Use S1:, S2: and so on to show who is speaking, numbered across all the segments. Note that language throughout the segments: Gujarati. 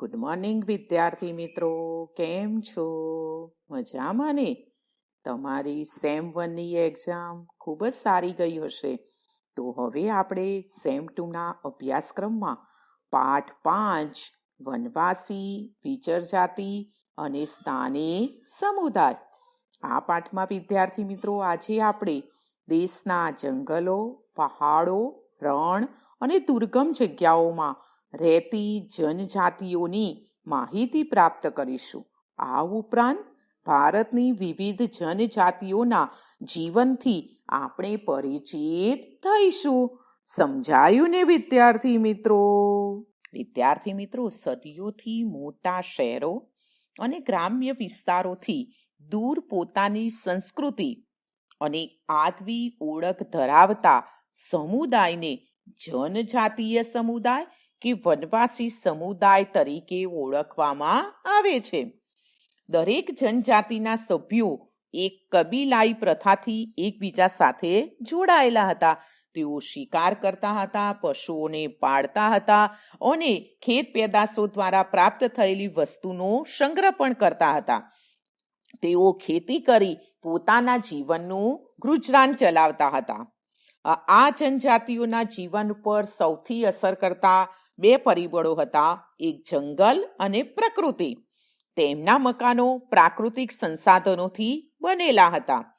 S1: ગુડ મોર્નિંગ વિદ્યાર્થી મિત્રો. કેમ છો? મજામાં ને? તમારી સેમ વનની એક્ઝામ ખૂબ જ સારી ગઈ હશે. તો હવે આપણે સેમ ટુના અભ્યાસક્રમમાં પાઠ પાંચ, વનવાસી, વિચર જાતિ અને સ્થાનિક સમુદાય. આ પાઠમાં વિદ્યાર્થી મિત્રો આજે આપણે દેશના જંગલો, પહાડો, રણ અને દુર્ગમ જગ્યાઓમાં રહેતી જનજાતિઓની માહિતી પ્રાપ્ત કરીશું. આ ઉપરાંત ભારતની વિવિધ જનજાતિઓના જીવનથી આપણે પરિચિત થઈશું. સમજાયું ને, વિદ્યાર્થી મિત્રો? વિદ્યાર્થી મિત્રો, સદીઓથી મોટા શહેરો અને ગ્રામ્ય વિસ્તારોથી દૂર પોતાની સંસ્કૃતિ અને આગવી ઓળખ ધરાવતા સમુદાયને જનજાતીય સમુદાય કે વનવાસી સમુદાય તરીકે ઓળખવામાં આવે છે. દરેક જનજાતિના સભ્યો એક કબીલાઈ પ્રથાથી એકબીજા સાથે જોડાયેલા હતા. તેઓ શિકાર કરતા હતા, પશુઓને પાળતા હતા અને ખેત પેદાશો દ્વારા પ્રાપ્ત થયેલી વસ્તુનો સંગ્રહ પણ કરતા હતા. તેઓ ખેતી કરી પોતાના જીવનનું ગુજરાન ચલાવતા હતા. આ જનજાતિઓના જીવન પર સૌથી અસર કરતા બે પરિબળો હતા, એક જંગલ અને પ્રકૃતિ. તેમના મકાનો પ્રાકૃતિક સંસાધનોથી બનેલા હતા.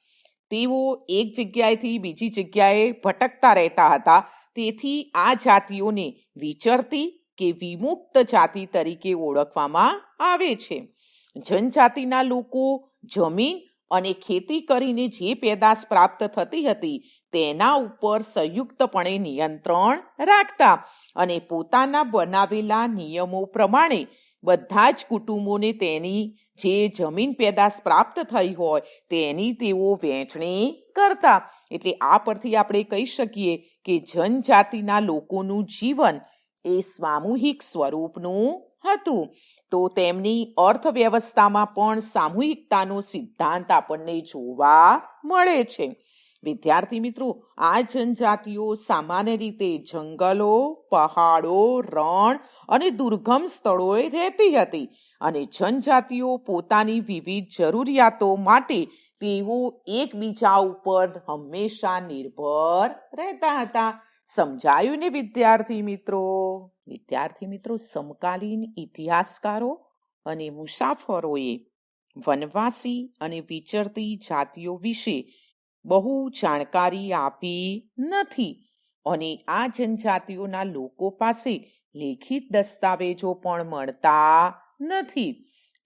S1: તેઓ એક જગ્યાએથી બીજી જગ્યાએ ભટકતા રહેતા હતા. તેથી આ જાતિઓને વિચરતી કે વિમુક્ત જાતિ તરીકે ઓળખવામાં આવે છે. જનજાતિના લોકો જમીન અને ખેતી કરીને જે પેદાશ પ્રાપ્ત થતી હતી, તેના ઉપર સંયુક્તપણે નિયંત્રણ રાખતા અને પોતાના બનાવેલા નિયમો પ્રમાણે બધા જ કુટુંબોને તેની જે જમીન પેદાશ પ્રાપ્ત થઈ હોય, તેની તેઓ વહેંચણી કરતા. એટલે આ પરથી આપણે કહી શકીએ કે જનજાતિના લોકોનું જીવન એ સામૂહિક સ્વરૂપનું હતું. તો તેમની અર્થવ્યવસ્થામાં પણ સામૂહિકતાનો સિદ્ધાંત આપણને જોવા મળે છે. વિદ્યાર્થી મિત્રો, આ જનજાતિઓ સામાન્ય રીતે જંગલો, પહાડો, રણ અને દુર્ગમ સ્થળોએ રહેતી હતી અને જનજાતિઓ પોતાની વિવિધ જરૂરિયાતો માટે તેઓ એકબીજા ઉપર હંમેશા નિર્ભર રહેતા હતા. સમજાયું ને વિદ્યાર્થી મિત્રો? વિદ્યાર્થી મિત્રો, સમકાલીન ઇતિહાસકારો અને મુસાફરોએ વનવાસી અને વિચરતી જાતિઓ વિશે બહુ જાણકારી આપી નથી અને આ જનજાતિઓના લોકો પાસે લેખિત દસ્તાવેજો પણ મળતા નથી.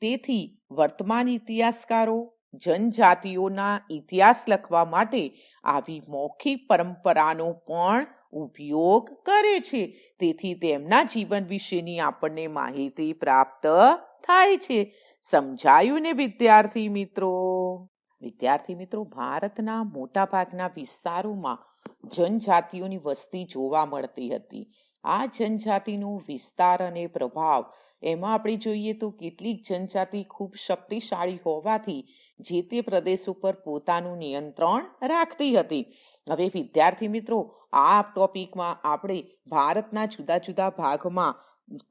S1: તેથી વર્તમાન ઇતિહાસકારો જનજાતિઓના ઇતિહાસ લખવા માટે આવી મૌખિક પરંપરાનો પણ ઉપયોગ કરે છે. તેથી તેમના જીવન વિશેની આપણને માહિતી પ્રાપ્ત થાય છે. સમજાયું ને, વિદ્યાર્થી મિત્રો? વિદ્યાર્થી મિત્રો, ભારતના મોટાભાગના વિસ્તારોમાં જનજાતિઓની વસ્તી જોવા મળતી હતી. આ જનજાતિનો વિસ્તાર અને પ્રભાવ, એમાં આપણે જોઈએ તો કેટલીક જનજાતિ ખૂબ શક્તિશાળી હોવાથી જે તે પ્રદેશ ઉપર પોતાનું નિયંત્રણ રાખતી હતી. હવે વિદ્યાર્થી મિત્રો, આ ટોપિકમાં આપણે ભારતના જુદા જુદા ભાગમાં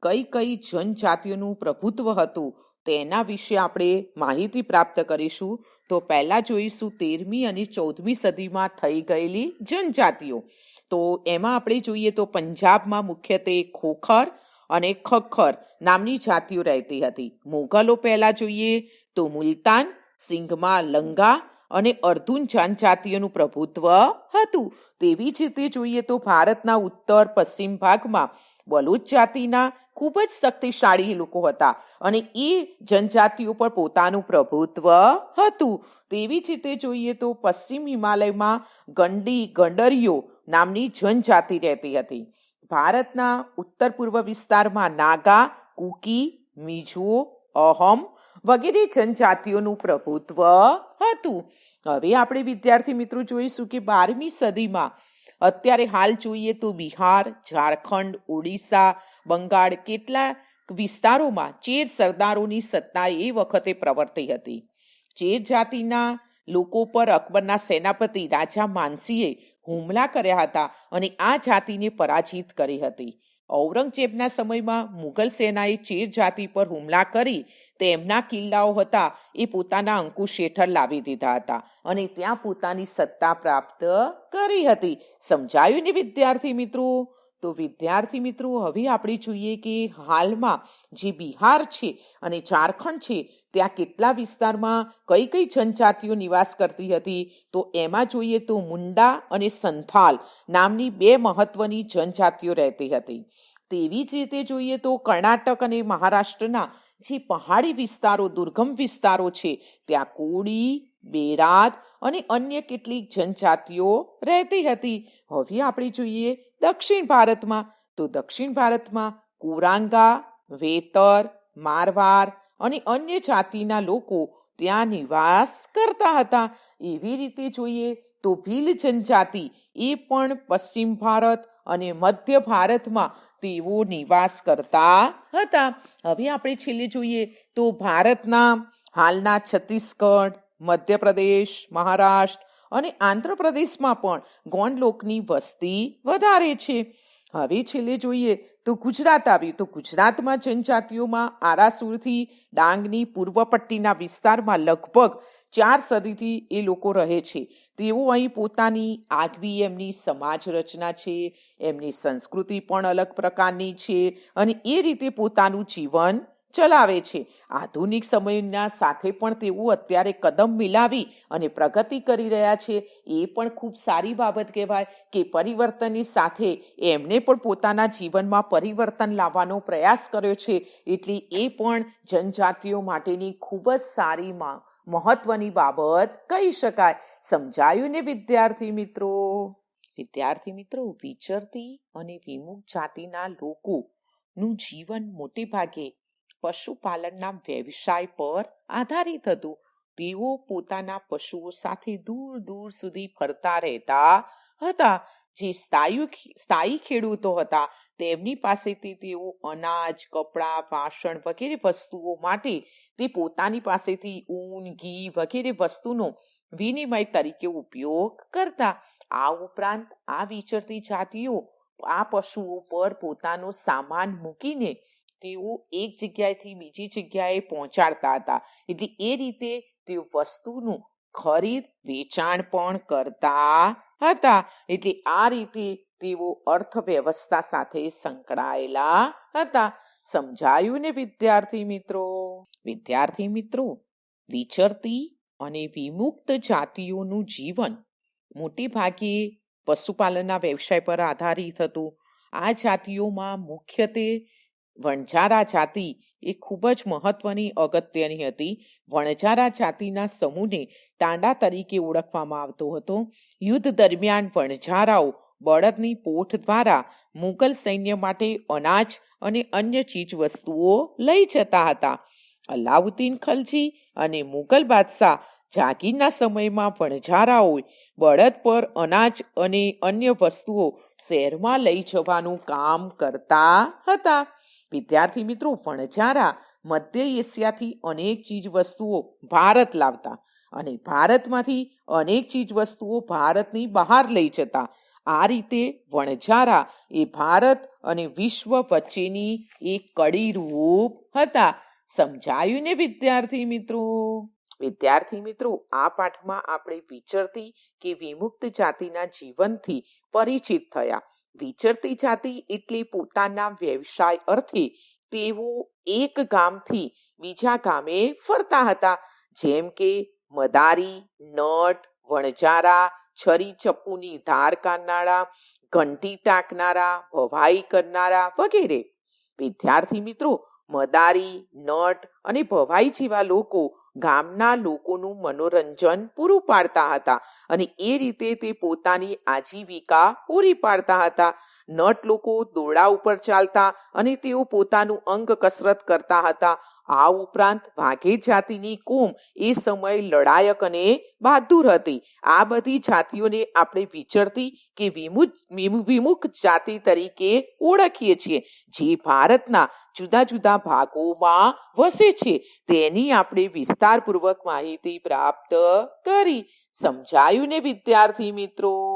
S1: કઈ કઈ જનજાતિઓનું પ્રભુત્વ હતું તેના વિશે આપણે માહિતી પ્રાપ્ત કરીશું. તો પહેલાં જોઈશું તેરમી અને ચૌદમી સદીમાં થઈ ગયેલી જનજાતિઓ. તો એમાં આપણે જોઈએ તો પંજાબમાં મુખ્યત્વે ખોખર અને ખખર નામની જાતિઓ રહેતી હતી. મુઘલો પહેલાં જોઈએ તો મુલતાન સિંઘમાં લંગા અને અર્ધુન જનજાતિઓનું પ્રભુત્વ હતું. તેવી જ રીતે જોઈએ તો ભારતના ઉત્તર પશ્ચિમ ભાગમાં બલુચ જાતિના ખૂબ જ શક્તિશાળી લોકો હતા અને એ જનજાતિઓ પર પોતાનું પ્રભુત્વ હતું. તેવી જ રીતે જોઈએ તો પશ્ચિમ હિમાલયમાં ગંડી ગંડરીઓ નામની જનજાતિ રહેતી હતી. ભારતના ઉત્તર પૂર્વ વિસ્તારમાં નાગા, કુકી મિઝો અહમ વગેરે જનજાતિઓનું પ્રભુત્વ હતું. હવે આપણે વિદ્યાર્થી મિત્રો જોઈશું કે બારમી સદીમાં અત્યારે હાલ જોઈએ તો બિહાર, ઝારખંડ, ઓડિશા, બંગાળ કેટલા વિસ્તારોમાં ચેર સરદારોની સત્તા એ વખતે પ્રવર્તી હતી. ચેર જાતિના લોકો પર અકબરના સેનાપતિ રાજા માનસીએ હુમલા કર્યા હતા અને આ જાતિને પરાજિત કરી હતી. ઔરંગઝેબના સમયમાં મુઘલ સેનાએ ચીર જાતિ પર હુમલા કરી તેમના કિલ્લાઓ હતા એ પોતાના અંકુશ હેઠળ લાવી દીધા હતા અને ત્યાં પોતાની સત્તા પ્રાપ્ત કરી હતી. સમજાયું ને વિદ્યાર્થી મિત્રો? તો વિદ્યાર્થી મિત્રો, હવે આપણે જોઈએ કે હાલમાં જે બિહાર છે અને ઝારખંડ છે, ત્યાં કેટલા વિસ્તારમાં કઈ કઈ જનજાતિઓ નિવાસ કરતી હતી? તો એમાં જોઈએ તો મુંડા અને સંથાલ નામની બે મહત્વની જનજાતિઓ રહેતી હતી. તેવી જ રીતે જોઈએ તો કર્ણાટક અને મહારાષ્ટ્રના જે પહાડી વિસ્તારો, દુર્ગમ વિસ્તારો છે, ત્યાં કોળી બેરાત અને અન્ય કેટલીક જનજાતિઓ રહેતી હતી. હવે આપણે જોઈએ દક્ષિણ ભારતમાં. તો દક્ષિણ ભારતમાં કુરાંગા, વેતર મારવાર અને અન્ય જાતિના લોકો ત્યાં નિવાસ કરતા હતા. એવી રીતે જોઈએ તો ભીલ જનજાતિ એ પણ પશ્ચિમ ભારત અને મધ્ય ભારતમાં તેઓ નિવાસ કરતા હતા. હવે આપણે છેલ્લે જોઈએ તો ભારતના હાલના છત્તીસગઢ મધ્યપ્રદેશ, મહારાષ્ટ્ર અને આંધ્રપ્રદેશમાં પણ ગોંડ લોકની વસ્તી વધારે છે. હવે છેલ્લે જોઈએ તો ગુજરાત આવ્યું. તો ગુજરાતમાં જનજાતિઓમાં આરાસુરથી ડાંગની પૂર્વ પટ્ટીના વિસ્તારમાં લગભગ ચાર સદીથી એ લોકો રહે છે. તેઓ અહીં પોતાની આગવી એમની સમાજ રચના છે, એમની સંસ્કૃતિ પણ અલગ પ્રકારની છે અને એ રીતે પોતાનું જીવન ચલાવે છે. આધુનિક સમયના સાથે પણ તેઓ અત્યારે કદમ મિલાવી અને પ્રગતિ કરી રહ્યા છે. એ પણ ખૂબ સારી બાબત કહેવાય કે પરિવર્તનની સાથે એમને પણ પોતાના જીવનમાં પરિવર્તન લાવવાનો પ્રયાસ કર્યો છે. એટલે એ પણ જનજાતિઓ માટેની ખૂબ જ સારી મહત્વની બાબત કહી શકાય. સમજાયું ને વિદ્યાર્થી મિત્રો? વિદ્યાર્થી મિત્રો, વિચરતી અને વિમુખ જાતિના લોકોનું જીવન મોટે ભાગે પશુપાલનના વ્યવસાય પર આધારિત હતું. તેઓ પોતાના પશુઓ સાથે દૂર દૂર સુધી ફરતા રહેતા હતા. જે સ્થાયી ખેડૂતો હતા. તેમની પાસેથી તેઓ અનાજ, કપડાં, વાસણ વગેરે વસ્તુઓ માટે તે પોતાની પાસેથી ઊન, ઘી વગેરે વસ્તુનો વિનિમય તરીકે ઉપયોગ કરતા. આ ઉપરાંત આ વિચરતી જાતિઓ આ પશુઓ પર પોતાનો સામાન મૂકીને તેઓ એક જગ્યાએથી બીજી જગ્યાએ પહોંચાડતા હતા. એટલે એ રીતે તેઓ વસ્તુનું ખરીદ વેચાણ પણ કરતા હતા. એટલે આ રીતે તેઓ અર્થવ્યવસ્થા સાથે સંકળાયેલા હતા. સમજાયું ને વિદ્યાર્થી મિત્રો? વિદ્યાર્થી મિત્રો, વિચરતી અને વિમુક્ત જાતિઓનું જીવન મોટે ભાગે પશુપાલનના વ્યવસાય પર આધારિત હતું. આ જાતિઓમાં મુખ્યત્વે વણઝારા જાતિ એ ખૂબ જ મહત્વની અગત્યની હતી. વણઝારા જાતિના સમૂહને તાંડા તરીકે ઓળખવામાં આવતો હતો. યુદ્ધ દરમિયાન વણઝારાઓ બળદની પોઠ દ્વારા મુગલ સૈન્ય માટે અનાજ અને અન્ય ચીજ વસ્તુઓ લઈ જતા હતા. અલાઉદ્દીન ખલજી અને મુગલ બાદશાહ જાગીરના સમયમાં વણઝારાઓએ બળદ પર અનાજ અને અન્ય વસ્તુઓ શહેરમાં લઈ જવાનું કામ કરતા હતા. વિદ્યાર્થી મિત્રો વણઝારા મધ્ય એશિયાથી અનેક ચીજ વસ્તુઓ ભારત લાવતા અને ભારતમાંથી અનેક ચીજ વસ્તુઓ ભારતની બહાર લઈ જતા. આ રીતે વણઝારા એ ભારત અને વિશ્વ વચ્ચેની એક કડી રૂપ હતા. સમજાયું ને વિદ્યાર્થી મિત્રો? વિદ્યાર્થી મિત્રો, આ પાઠમાં આપણે વિચરતી કે વિમુક્ત જાતિના જીવનથી પરિચિત થયા. વિચરતી જાતિ એટલે પોતાના વ્યવસાય અર્થે તેઓ એક ગામથી બીજા ગામે ફરતા હતા. જેમ કે મદારી, નટ વણજારા છરી ચપ્પુની ધાર કાઢનારા, ઘંટી ટાંકનારા, ભવાઈ કરનારા વગેરે. વિદ્યાર્થી મિત્રો, મદારી, નટ અને ભવાઈ જેવા લોકો ગામના લોકોનું મનોરંજન પૂરું પાડતા હતા અને એ રીતે તે પોતાની આજીવિકા પૂરી પાડતા હતા. નટ લોકો દોડા ઉપર ચાલતા અને તેઓ પોતાનું અંગ કસરત કરતા હતા. આ ઉપરાંત વાઘે જાતિની કોમ એ સમયે લડાયક અને બહાદુર હતી. આ બધી જાતિઓને આપણે વિચરતી કે વિમુખ વિમુખ જાતિ તરીકે ઓળખીએ છીએ. જે ભારતના જુદા જુદા ભાગોમાં વસે છે. તેની આપણે વિસ્તારપૂર્વક માહિતી પ્રાપ્ત કરી. સમજાયું ને વિદ્યાર્થી મિત્રો?